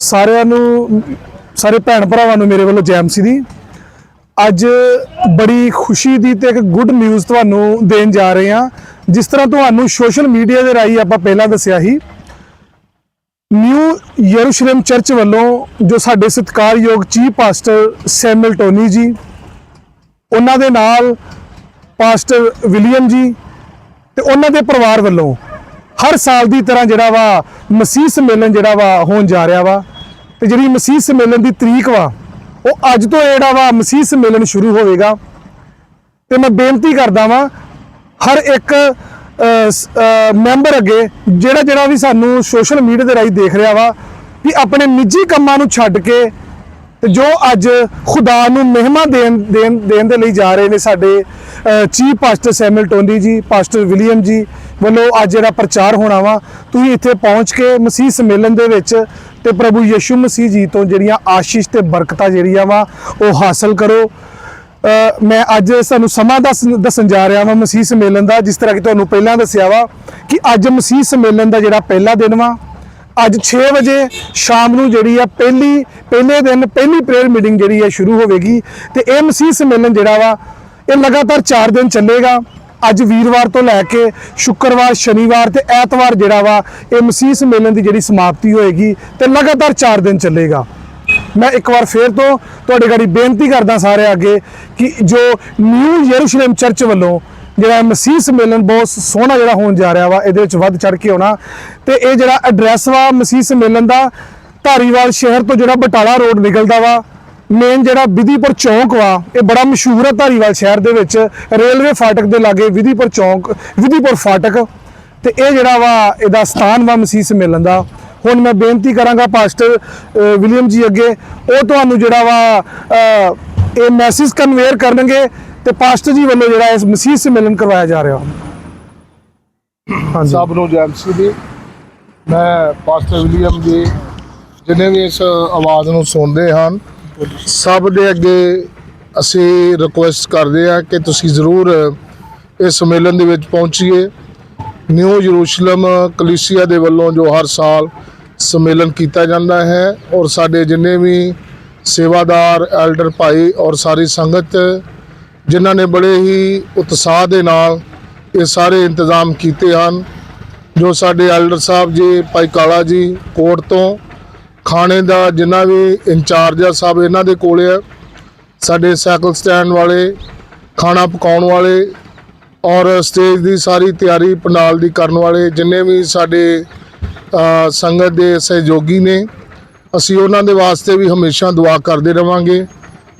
ਸਾਰਿਆਂ ਨੂੰ, ਸਾਰੇ ਭੈਣ ਭਰਾਵਾਂ ਨੂੰ ਮੇਰੇ ਵੱਲੋਂ ਜੈ ਮਸੀਹ ਦੀ। ਅੱਜ ਬੜੀ ਖੁਸ਼ੀ ਦੀ ਤੇ ਇੱਕ ਗੁੱਡ ਨਿਊਜ਼ ਤੁਹਾਨੂੰ ਦੇਣ ਜਾ ਰਹੇ ਹਾਂ। ਜਿਸ ਤਰ੍ਹਾਂ ਤੁਹਾਨੂੰ ਸੋਸ਼ਲ ਮੀਡੀਆ ਦੇ ਰਾਹੀਂ ਆਪਾਂ ਪਹਿਲਾਂ ਦੱਸਿਆ ਸੀ ਨਿਊ ਯਰੂਸ਼ਲਮ ਚਰਚ ਵੱਲੋਂ ਜੋ ਸਾਡੇ ਸਤਿਕਾਰਯੋਗ ਚੀਫ ਪਾਸਟਰ ਸੈਮੂਅਲ ਟੋਨੀ ਜੀ, ਉਹਨਾਂ ਦੇ ਨਾਲ ਪਾਸਟਰ ਵਿਲੀਅਮ ਜੀ ਤੇ ਉਹਨਾਂ ਦੇ ਪਰਿਵਾਰ ਵੱਲੋਂ ਹਰ ਸਾਲ ਦੀ ਤਰ੍ਹਾਂ ਜਿਹੜਾ ਵਾ ਮਸੀਹ ਸੰਮੇਲਨ ਜਿਹੜਾ ਵਾ ਹੋਣ ਜਾ ਰਿਹਾ ਵਾ। ਤੇ ਜਿਹੜੀ ਮਸੀਹ ਸੰਮੇਲਨ ਦੀ ਤਰੀਕ ਵਾ, ਉਹ ਅੱਜ ਤੋਂ ਜਿਹੜਾ ਵਾ ਮਸੀਹ ਸੰਮੇਲਨ ਸ਼ੁਰੂ ਹੋਵੇਗਾ। ਤੇ ਮੈਂ ਬੇਨਤੀ ਕਰਦਾ ਵਾਂ, ਹਰ ਇੱਕ ਮੈਂਬਰ ਅੱਗੇ ਜਿਹੜਾ ਜਿਹੜਾ ਵੀ ਸਾਨੂੰ ਸੋਸ਼ਲ ਮੀਡੀਆ ਦੇ ਰਾਹੀਂ ਦੇਖ ਰਿਹਾ ਵਾ ਕਿ ਆਪਣੇ ਨਿੱਜੀ ਕੰਮਾਂ ਨੂੰ ਛੱਡ ਕੇ ਤੇ ਜੋ ਅੱਜ ਖੁਦਾ ਨੂੰ ਮਹਿਮਾ ਦੇਣ ਦੇਣ ਦੇਣ ਦੇ ਲਈ ਜਾ ਰਹੇ ਨੇ ਸਾਡੇ chief pastor Samuel Tony ji, pastor William ji ਵੱਲੋਂ ਅੱਜ ਜਿਹੜਾ ਪ੍ਰਚਾਰ ਹੋਣਾ ਵਾ, ਤੁਸੀਂ ਇੱਥੇ ਪਹੁੰਚ ਕੇ ਮਸੀਹ ਸੰਮੇਲਨ ਦੇ ਵਿੱਚ ਤੇ ਪ੍ਰਭੂ ਯਿਸੂ ਮਸੀਹ ਜੀ ਤੋਂ ਜਿਹੜੀਆਂ ਆਸ਼ੀਸ਼ ਤੇ ਬਰਕਤਾਂ ਜਿਹੜੀਆਂ ਵਾ, ਉਹ ਹਾਸਲ ਕਰੋ। ਮੈਂ ਅੱਜ ਸਾਨੂੰ ਸਮਾਂ ਦੱਸ, ਦੱਸਣ ਜਾ ਰਿਹਾ ਵਾਂ ਮਸੀਹ ਸੰਮੇਲਨ ਦਾ, ਜਿਸ ਤਰ੍ਹਾਂ ਕਿ ਤੁਹਾਨੂੰ ਪਹਿਲਾਂ ਦੱਸਿਆ ਵਾ ਕਿ ਅੱਜ ਮਸੀਹ ਸੰਮੇਲਨ ਦਾ ਜਿਹੜਾ ਪਹਿਲਾ ਦਿਨ ਵਾ, ਅੱਜ 6 ਵਜੇ ਸ਼ਾਮ ਨੂੰ ਜਿਹੜੀ ਆ ਪਹਿਲੀ, ਪਹਿਲੇ ਦਿਨ ਪਹਿਲੀ ਪ੍ਰੇਅਰ ਮੀਟਿੰਗ ਜਿਹੜੀ ਆ ਸ਼ੁਰੂ ਹੋਵੇਗੀ ਤੇ ਇਹ ਮਸੀਹ ਸੰਮੇਲਨ ਜਿਹੜਾ ਵਾ, ਇਹ ਲਗਾਤਾਰ 4 ਦਿਨ ਚੱਲੇਗਾ। ਅੱਜ ਵੀਰਵਾਰ ਤੋਂ ਲੈ ਕੇ ਸ਼ੁੱਕਰਵਾਰ, ਸ਼ਨੀਵਾਰ ਤੇ ਐਤਵਾਰ ਜਿਹੜਾ ਵਾ, ਇਹ ਮਸੀਹ ਸੰਮੇਲਨ ਦੀ ਜਿਹੜੀ ਸਮਾਪਤੀ ਹੋਏਗੀ ਤੇ ਲਗਾਤਾਰ 4 ਦਿਨ ਚੱਲੇਗਾ। ਮੈਂ ਇੱਕ ਵਾਰ ਫੇਰ ਤੋਂ ਤੁਹਾਡੇ ਗਾੜੀ ਬੇਨਤੀ ਕਰਦਾ ਸਾਰੇ ਅੱਗੇ ਕਿ ਜੋ ਨਿਊ ਯਰੂਸ਼ਲਮ ਚਰਚ ਵੱਲੋਂ ਜਿਹੜਾ ਮਸੀਹ ਸੰਮੇਲਨ ਬਹੁਤ ਸੋਹਣਾ ਜਿਹੜਾ ਹੋਣ ਜਾ ਰਿਹਾ ਵਾ, ਇਹਦੇ ਵਿੱਚ ਵੱਧ ਚੜ ਕੇ ਆਉਣਾ। ਤੇ ਇਹ ਜਿਹੜਾ ਐਡਰੈਸ ਵਾ ਮਸੀਹ ਸੰਮੇਲਨ ਦਾ ਧਾਰੀਵਾਲ ਸ਼ਹਿਰ ਤੋਂ ਜਿਹੜਾ ਬਟਾਲਾ ਰੋਡ ਨਿਕਲਦਾ ਵਾ ਮੇਨ ਜਿਹੜਾ ਵਿਧੀਪੁਰ ਚੌਂਕ ਵਾ, ਇਹ ਬੜਾ ਮਸ਼ਹੂਰ ਹੈ ਧਾਰੀਵਾਲ ਸ਼ਹਿਰ ਦੇ ਵਿੱਚ। ਰੇਲਵੇ ਫਾਟਕ ਦੇ ਲਾਗੇ ਵਿਧੀਪੁਰ ਚੌਂਕ, ਵਿਧੀਪੁਰ ਫਾਟਕ। ਤੇ ਇਹ ਜਿਹੜਾ ਵਾ, ਇਹਦਾ ਸਥਾਨ ਵਾ ਮਸੀਹ ਸੰਮੇਲਨ ਦਾ। ਹੁਣ ਮੈਂ ਬੇਨਤੀ ਕਰਾਂਗਾ ਪਾਸਟਰ ਵਿਲੀਅਮ ਜੀ ਅੱਗੇ, ਉਹ ਤੁਹਾਨੂੰ ਜਿਹੜਾ ਵਾ ਇਹ ਮੈਸੇਜ ਕਨਵੇਅਰ ਕਰਨਗੇ ਤੇ ਪਾਸਟਰ ਜੀ ਵੱਲੋਂ ਜਿਹੜਾ ਇਸ ਮਸੀਹ ਸੰਮੇਲਨ ਕਰਵਾਇਆ ਜਾ ਰਿਹਾ। ਹਾਂਜੀ। ਸਭ ਨੂੰ ਜੈ ਦੀ। ਮੈਂ ਪਾਸਟਰ ਵਿਲੀਅਮ ਜੀ, ਜਿਨੇ ਵੀ ਇਸ ਆਵਾਜ਼ ਨੂੰ ਸੁਣਦੇ ਹਨ ਸਭ ਦੇ ਅੱਗੇ ਅਸੀਂ ਰਿਕੁਐਸਟ ਕਰਦੇ ਹਾਂ ਕਿ ਤੁਸੀਂ ਜ਼ਰੂਰ ਇਸ ਸੰਮੇਲਨ ਦੇ ਵਿੱਚ ਪਹੁੰਚੀਏ। ਨਿਊ ਯਰੂਸ਼ਲਮ ਕਲੀਸਿਆ ਦੇ ਵੱਲੋਂ ਜੋ ਹਰ ਸਾਲ ਸੰਮੇਲਨ ਕੀਤਾ ਜਾਂਦਾ ਹੈ ਔਰ ਸਾਡੇ ਜਿੰਨੇ ਵੀ ਸੇਵਾਦਾਰ ਐਲਡਰ ਭਾਈ ਔਰ ਸਾਰੀ ਸੰਗਤ ਜਿਨ੍ਹਾਂ ਨੇ ਬੜੇ ਹੀ ਉਤਸ਼ਾਹ ਦੇ ਨਾਲ ਇਹ ਸਾਰੇ ਇੰਤਜ਼ਾਮ ਕੀਤੇ ਹਨ, ਜੋ ਸਾਡੇ ਐਲਡਰ ਸਾਹਿਬ ਜੀ, ਭਾਈ ਕਾਲਾ ਜੀ ਕੋਟ ਤੋਂ ਖਾਣੇ ਦਾ ਜਿੰਨਾ ਵੀ ਇੰਚਾਰਜ ਆ ਸਭ ਇਹਨਾਂ ਦੇ ਕੋਲ ਆ। ਸਾਡੇ ਸਾਈਕਲ ਸਟੈਂਡ ਵਾਲੇ, ਖਾਣਾ ਪਕਾਉਣ ਵਾਲੇ ਔਰ ਸਟੇਜ ਦੀ ਸਾਰੀ ਤਿਆਰੀ ਪੰਡਾਲ ਦੀ ਕਰਨ ਵਾਲੇ ਜਿੰਨੇ ਵੀ ਸਾਡੇ ਸੰਗਤ ਦੇ ਸਹਿਯੋਗੀ ਨੇ, ਅਸੀਂ ਉਹਨਾਂ ਦੇ ਵਾਸਤੇ ਵੀ ਹਮੇਸ਼ਾ ਦੁਆ ਕਰਦੇ ਰਵਾਂਗੇ।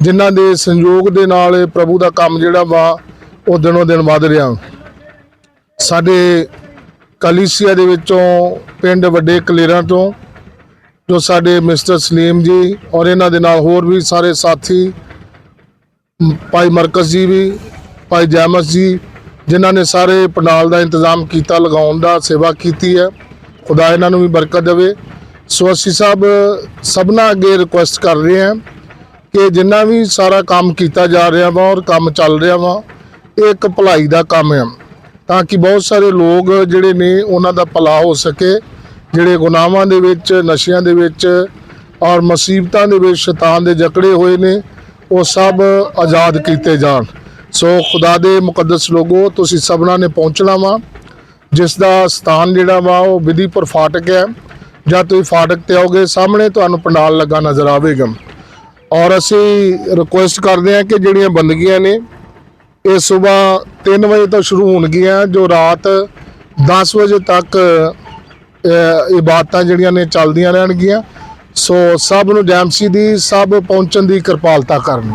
ਜਿਨ੍ਹਾਂ ਦੇ ਸੰਯੋਗ ਦੇ ਨਾਲ ਪ੍ਰਭੂ ਦਾ ਕੰਮ ਜਿਹੜਾ ਵਾ, ਉਹ ਦਿਨੋਂ ਦਿਨ ਵੱਧ ਰਿਹਾ। ਸਾਡੇ ਕਲੀਸੀਆ ਦੇ ਵਿੱਚੋਂ ਪਿੰਡ ਵੱਡੇ ਕਲੇਰਾਂ ਤੋਂ ਜੋ ਸਾਡੇ ਮਿਸਟਰ ਸਲੀਮ ਜੀ ਔਰ ਇਹਨਾਂ ਦੇ ਨਾਲ ਹੋਰ ਵੀ ਸਾਰੇ ਸਾਥੀ, ਭਾਈ ਮਰਕਜ਼ ਜੀ ਵੀ, ਭਾਈ ਜੈਮਸ ਜੀ, ਜਿਨ੍ਹਾਂ ਨੇ ਸਾਰੇ ਪੰਡਾਲ ਦਾ ਇੰਤਜ਼ਾਮ ਕੀਤਾ, ਲਗਾਉਣ ਦਾ ਸੇਵਾ ਕੀਤੀ ਹੈ। ਖੁਦਾ ਇਹਨਾਂ ਨੂੰ ਵੀ ਬਰਕਤ ਦੇਵੇ। ਸੋ ਅਸੀਂ ਸਭ, ਸਭਨਾ ਅੱਗੇ ਰਿਕੁਐਸਟ ਕਰ ਰਹੇ ਹਾਂ ਕਿ ਜਿੰਨਾ ਵੀ ਸਾਰਾ ਕੰਮ ਕੀਤਾ ਜਾ ਰਿਹਾ ਵਾ ਔਰ ਕੰਮ ਚੱਲ ਰਿਹਾ ਵਾ, ਇਹ ਇੱਕ ਭਲਾਈ ਦਾ ਕੰਮ ਹੈ। ਤਾਂ ਕਿ ਬਹੁਤ ਸਾਰੇ ਲੋਕ ਜਿਹੜੇ ਨੇ, ਉਹਨਾਂ ਦਾ ਭਲਾ ਹੋ ਸਕੇ। ਜਿਹੜੇ ਗੁਨਾਹਾਂ ਦੇ ਵਿੱਚ, ਨਸ਼ਿਆਂ ਦੇ ਵਿੱਚ ਔਰ ਮੁਸੀਬਤਾਂ ਦੇ ਵਿੱਚ ਸ਼ੈਤਾਨ ਦੇ ਜਕੜੇ ਹੋਏ ਨੇ, ਉਹ ਸਭ ਆਜ਼ਾਦ ਕੀਤੇ ਜਾਣ। ਸੋ ਖੁਦਾ ਦੇ ਮੁਕੱਦਸ ਲੋਗੋ, ਤੁਸੀਂ ਸਭਨਾਂ ਨੇ ਪਹੁੰਚਣਾ ਵਾ। ਜਿਸ ਦਾ ਸਥਾਨ ਜਿਹੜਾ ਵਾ, ਉਹ ਵਿਧੀਪੁਰ ਫਾਟਕ ਹੈ। ਜਾਂ ਤੁਸੀਂ ਫਾਟਕ ਤੇ ਆਓਗੇ, ਸਾਹਮਣੇ ਤੁਹਾਨੂੰ ਪੰਡਾਲ ਲੱਗਾ ਨਜ਼ਰ ਆਵੇਗਾ। ਔਰ ਅਸੀਂ ਰਿਕੁਐਸਟ ਕਰਦੇ ਹਾਂ ਕਿ ਜਿਹੜੀਆਂ ਬੰਦਗੀਆਂ ਨੇ, ਇਹ ਸਵੇਰ 3 ਵਜੇ ਤੋਂ ਸ਼ੁਰੂ ਹੋਣਗੀਆਂ, ਜੋ ਰਾਤ 10 ਵਜੇ ਤੱਕ ਇਬਾਦਤਾਂ ਜਿਹੜੀਆਂ ਨੇ ਚੱਲਦੀਆਂ ਰਹਿਣਗੀਆਂ। ਸੋ ਸਭ ਨੂੰ ਜੈਮਸੀ ਦੀ, ਸਭ ਪਹੁੰਚਣ ਦੀ ਕਿਰਪਾਲਤਾ ਕਰਨ।